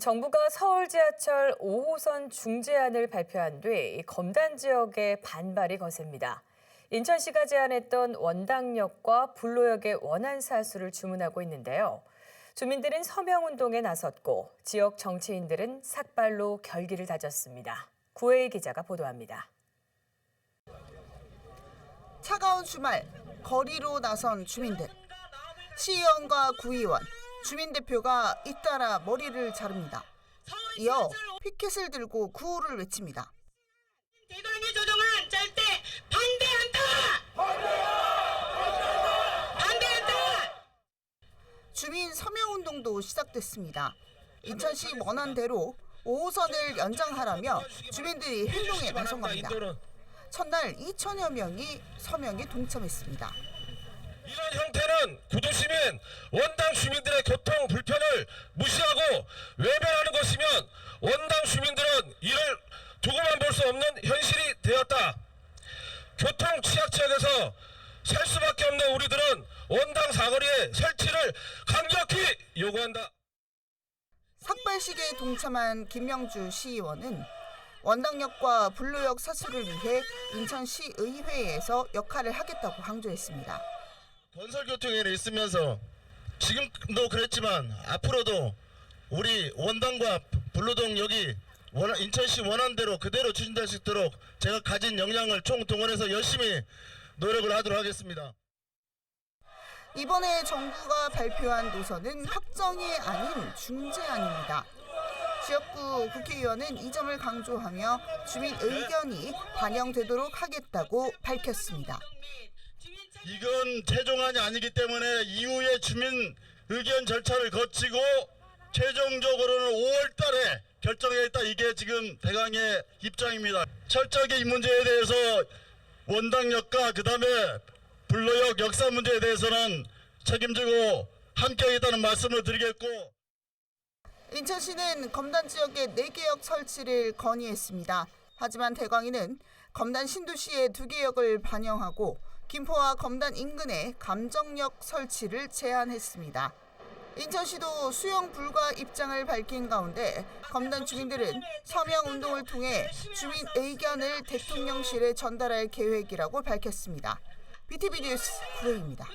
정부가 서울 지하철 5호선 중재안을 발표한 뒤 검단 지역에 반발이 거셉니다. 인천시가 제안했던 원당역과 불로역의 원안 사수를 주문하고 있는데요. 주민들은 서명 운동에 나섰고 지역 정치인들은 삭발로 결기를 다졌습니다. 구혜희 기자가 보도합니다. 차가운 주말 거리로 나선 주민들. 시의원과 구의원, 주민 대표가 잇따라 머리를 자릅니다. 이어 피켓을 들고 구호를 외칩니다. 대강의 조정안 절대 반대한다! 반대한다! 주민 서명운동도 시작됐습니다. 인천시 원안대로 5호선을 연장하라며 주민들이 행동에 나선 겁니다. 첫날 2천여 명이 서명에 동참했습니다. 이런 형태는 구도시민, 원당 주민들의 교통 불편을 무시하고 외면하는 것이면 원당 주민들은 이를 두고만 볼 수 없는 현실이 되었다. 교통 취약 지역에서 살 수밖에 없는 우리들은 원당 사거리의 설치를 강력히 요구한다. 삭발식에 동참한 김명주 시의원은 원당역과 불로역 사수를 위해 인천시 의회에서 역할을 하겠다고 강조했습니다. 건설교통에 있으면서 지금도 그랬지만 앞으로도 우리 원당과 불로동 여기 원- 인천시 원안대로 그대로 추진될 수 있도록 제가 가진 역량을 총동원해서 열심히 노력을 하도록 하겠습니다. 이번에 정부가 발표한 노선은 확정이 아닌 중재안입니다. 지역구 국회의원은 이 점을 강조하며 주민 의견이 반영되도록 하겠다고 밝혔습니다. 이건 최종안이 아니기 때문에 이후에 주민 의견 절차를 거치고 최종적으로는 5월 달에 결정했다 이게 지금 대강의 입장입니다. 철저하게 이 문제에 대해서 원당역과 그다음에 불로역 역사 문제에 대해서는 책임지고 함께하겠다는 말씀을 드리겠고 인천시는 검단 지역에 4개 역 설치를 건의했습니다. 하지만 대광이는 검단 신도시의 2개 역을 반영하고 김포와 검단 인근에 감정역 설치를 제안했습니다. 인천시도 수용 불가 입장을 밝힌 가운데 검단 주민들은 서명 운동을 통해 주민 의견을 대통령실에 전달할 계획이라고 밝혔습니다. BTV 뉴스 구혜입니다.